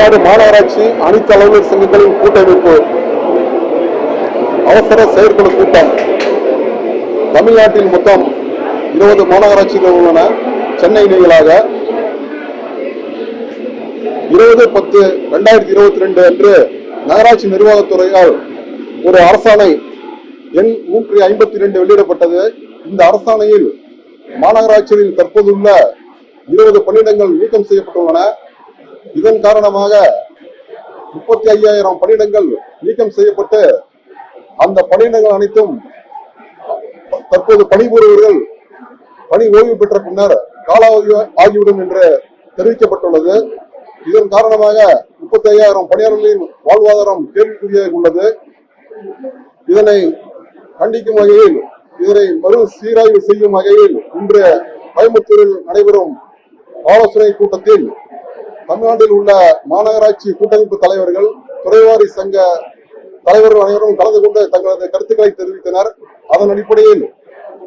தமிழ்நாடு மாநகராட்சி அனைத்து அலுவலர் சங்கங்களின் கூட்டமைப்பு அவசர செயற்குழு கூட்டம். தமிழ்நாட்டில் மொத்தம் இருபது மாநகராட்சிகள் உள்ளன. சென்னை நிலையிலாக இருபது பத்து ரெண்டாயிரத்தி இருபத்தி ரெண்டு அன்று நகராட்சி நிர்வாகத்துறையால் ஒரு அரசாணை எண் நூற்றி ஐம்பத்தி ரெண்டு வெளியிடப்பட்டது. இந்த அரசாணையில் மாநகராட்சியில் தற்போதுள்ள இருபது பணியிடங்கள் நீக்கம் செய்யப்பட்டுள்ளன. இதன் காரணமாக முப்பத்தி ஐயாயிரம் பணியிடங்கள் நீக்கம் செய்யப்பட்டு அந்த பணியிடங்கள் அனைத்தும் தற்போது பணிபுரிவர்கள் பணி ஓய்வு பெற்ற பின்னர் காலாவதி ஆகிவிடும் என்று தெரிவிக்கப்பட்டுள்ளது. இதன் காரணமாக முப்பத்தி ஐயாயிரம் பணியாளர்களின் வாழ்வாதாரம் கேள்விக்குரிய உள்ளது. இதனை கண்டிக்கும் வகையில் இதனை மறு சீராய்வு செய்யும் வகையில் இன்று கோயம்புத்தூரில் நடைபெறும் ஆலோசனை கூட்டத்தில் தமிழ்நாட்டில் உள்ள மாநகராட்சி கூட்டமைப்பு தலைவர்கள் துறைவாரி சங்க தலைவர்கள் அனைவரும் கலந்து கொண்டு தங்களது கருத்துக்களை தெரிவித்தனர். அதன் அடிப்படையில்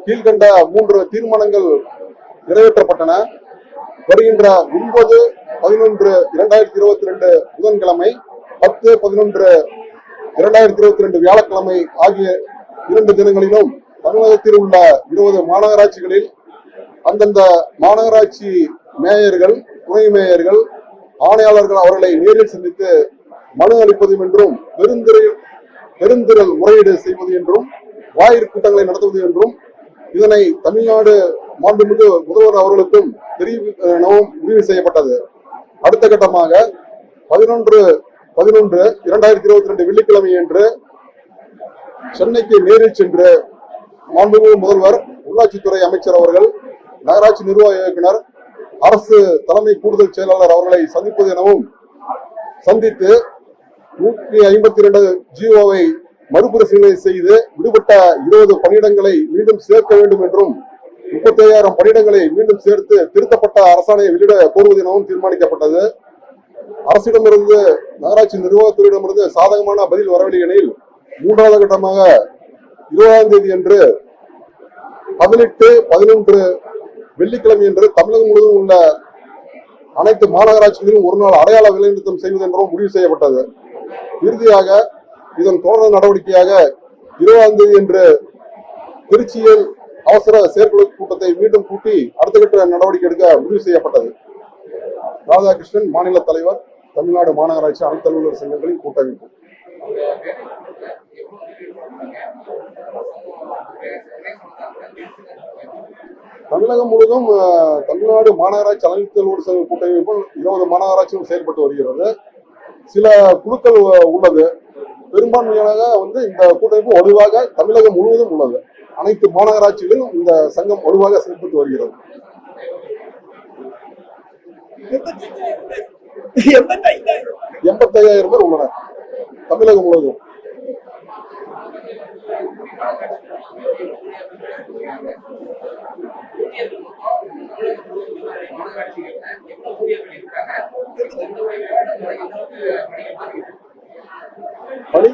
கீழ்கண்ட மூன்று தீர்மானங்கள் நிறைவேற்றப்பட்டன. வருகின்ற ஒன்பது பதினொன்று இரண்டாயிரத்தி இருபத்தி ரெண்டு புதன்கிழமை பத்து பதினொன்று இரண்டாயிரத்தி இருபத்தி ரெண்டு வியாழக்கிழமை ஆகிய இரண்டு தினங்களிலும் தமிழகத்தில் உள்ள இருபது மாநகராட்சிகளில் அந்தந்த மாநகராட்சி மேயர்கள் துணை மேயர்கள் ஆணையாளர்கள் அவர்களை நேரில் சந்தித்து மனு அளிப்பது என்றும் பெருந்திரை பெருந்திரல் முறையீடு செய்வது என்றும் வாயிற் கூட்டங்களை நடத்துவது என்றும் இதனை தமிழ்நாடு மாண்புமிகு முதல்வர் அவர்களுக்கும் தெரிவிக்கவும் முடிவு செய்யப்பட்டது. அடுத்த கட்டமாக பதினொன்று பதினொன்று இரண்டாயிரத்தி இருபத்தி ரெண்டு வெள்ளிக்கிழமை அன்று சென்னைக்கு நேரில் சென்று மாண்புமிகு முதல்வர் உள்ளாட்சித்துறை அமைச்சர் அவர்கள் நகராட்சி நிர்வாக இயக்குனர் அரசு தலைமை கூடுதல் செயலாளர் அவர்களை சந்திப்பது எனவும் சந்தித்து நூற்றி ஐம்பத்தி இரண்டு ஜிஓவை மறுபரிசீலனை செய்து விடுபட்ட இருபது பணியிடங்களை மீண்டும் சேர்க்க வேண்டும் என்றும் முப்பத்தி ஐயாயிரம் பணியிடங்களை மீண்டும் சேர்த்து திருத்தப்பட்ட அரசாணையை வெளியிட கோருவது எனவும் தீர்மானிக்கப்பட்டது. அரசிடமிருந்து நகராட்சி நிர்வாகத்துறையிடமிருந்து சாதகமான பதில் வரவில்லை எனில் மூன்றாவது கட்டமாக இருபதாம் தேதி அன்று பதினெட்டு பதினொன்று வெள்ளிக்கிழமை என்று தமிழகம் முழுவதும் உள்ள அனைத்து மாநகராட்சிகளிலும் ஒரு நாள் அடையாள வேலைநிறுத்தம் செய்வது என்றும் முடிவு செய்யப்பட்டது. இறுதியாக இதன் தொடர் நடவடிக்கையாக இருபதாம் தேதி என்று திருச்சியில் அவசர செயற்குழு கூட்டத்தை மீண்டும் கூட்டி அடுத்த கட்ட நடவடிக்கை எடுக்க முடிவு செய்யப்பட்டது. ராதாகிருஷ்ணன் மாநில தலைவர் தமிழ்நாடு மாநகராட்சி அனைத்து அலுவலர் சங்கங்களின் கூட்டமைப்பு. தமிழகம் முழுவதும் தமிழ்நாடு மாநகராட்சி அனைத்து சங்க கூட்டமைப்பும் இருபது மாநகராட்சியும் செயல்பட்டு வருகிறது. சில குழுக்கள் உள்ளது. பெரும்பான்மையாக வந்து இந்த கூட்டமைப்பு வலுவாக தமிழகம் முழுவதும் உள்ளது. அனைத்து மாநகராட்சிகளிலும் இந்த சங்கம் வலுவாக செயல்பட்டு வருகிறது. எண்பத்தையாயிரம் பேர் உள்ளனர். தமிழகம் முழுவதும்.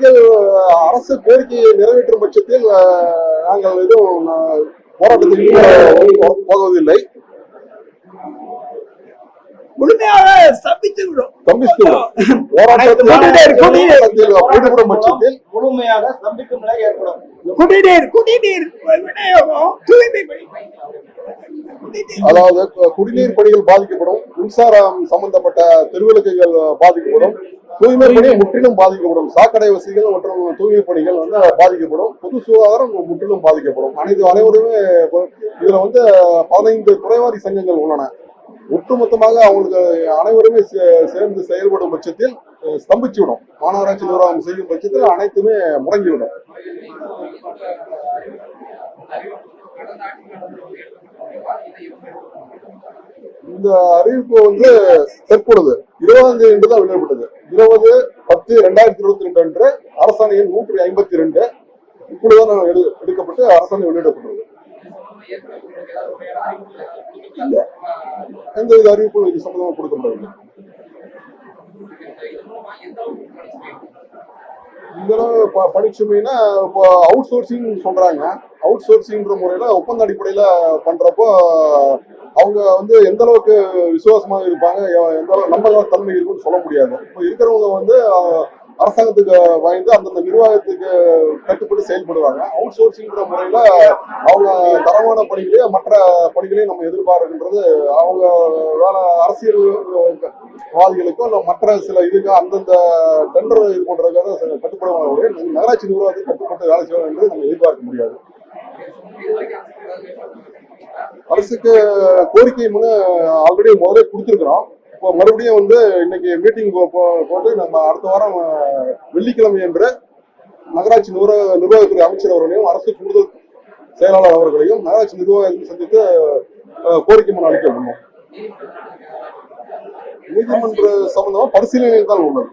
அஹ், அரசு கோரிக்கையை நிறைவேற்றும் பட்சத்தில் நாங்கள் எதுவும் ஈடுபட போவதில்லை முழுமையாக ஸ்தம்பித்து விடும் முழுமையாக ஸ்தம்பிக்கும் நிலை ஏற்படும். குடிநீர் குடிநீர் விநியோகம் தூய்மை பணி. குடிநீர் அதாவது குடிநீர் பணிகள் பாதிக்கப்படும். மின்சாரம் சம்பந்தப்பட்ட தெருவிளக்குகள் பாதிக்கப்படும். தூய்மை பணி முற்றிலும் பாதிக்கப்படும். சாக்கடை வசதிகள் மற்றும் தூய்மை பணிகள் வந்து பாதிக்கப்படும். பொது சுகாதாரம் முற்றிலும் பாதிக்கப்படும். அனைத்து அனைவருமே இதுல வந்து பதினைந்து குறைவாரி சங்கங்கள் உள்ளன. ஒட்டுமொத்தமாக அவங்களுக்கு அனைவருமே சே- சேர்ந்து செயல்படும் பட்சத்தில் ஸ்தம்பிச்சுவிடும். ஸ்தம்பிச்சு விடும் மாநகராட்சி நிர்வாகம் செய்யும் பட்சத்தில் அனைத்துமே முடங்கிவிடும். இந்த அறிவிப்பு வந்து தற்பொழுது இருபதாம் தேதி என்று தான் வெளியிடப்பட்டது. இருபது பத்து ரெண்டாயிரத்தி இருபத்தி ரெண்டு அன்று அரசாணை எண் நூற்றி ஐம்பத்தி ரெண்டு. இப்படிதான் எடு எடுக்கப்பட்டு அரசாணை வெளியிடப்பட்டது எந்த வித அறிவிப்பும் இது சம்பந்தமாக கொடுக்கப்படவில்லை. இதெல்லாம் ப- பணிச்சுமைனா இப்போ அவுட் சோர்சிங் சொல்றாங்க. அவுட் சோர்சிங்ன்ற முறையில ஒப்பந்த அடிப்படையில பண்றப்போ அவங்க வந்து எந்த அளவுக்கு விசுவாசமாக இருப்பாங்க எந்த அளவுக்கு நம்ப தன்மை இருக்குன்னு சொல்ல முடியாது. இப்போ இருக்கிறவங்க வந்து அரசாங்கத்துக்கு வாய்ந்து அந்தந்த நிர்வாகத்துக்கு கட்டுப்பட்டு செயல்படுவாங்க அவுட் சோர்சிங்கிற முறையில அவங்க தரமான பணிகளையே மற்ற பணிகளையும் நம்ம எதிர்பார்க்கின்றது அவங்க வேலை அரசியல்வாதிகளுக்கும் இல்லை மற்ற சில இதுக்கு அந்தந்த டெண்டர் இது பண்றதுக்காக கட்டுப்படுவாங்க நகராட்சி நிர்வாகத்துக்கு கட்டுப்பட்டு வேலை செய்யணும் என்று நம்ம எதிர்பார்க்க முடியாது. அரசுக்கு கோரிக்கை முன்ன ஆல்ரெடி முதலே கொடுத்துருக்குறோம். இப்போ மறுபடியும் வந்து இன்னைக்கு மீட்டிங் போட்டு நம்ம அடுத்த வாரம் வெள்ளிக்கிழமை என்று நகராட்சி நிர்வாக நிர்வாகத்துறை அமைச்சர் அவர்களையும் அரசு கூடுதல் செயலாளர் அவர்களையும் நகராட்சி நிர்வாகத்தையும் சந்தித்து கோரிக்கை மனு அளிக்க முடியும் நீதிமன்ற சம்பந்தமா பரிசீலனை தான் உள்ளது.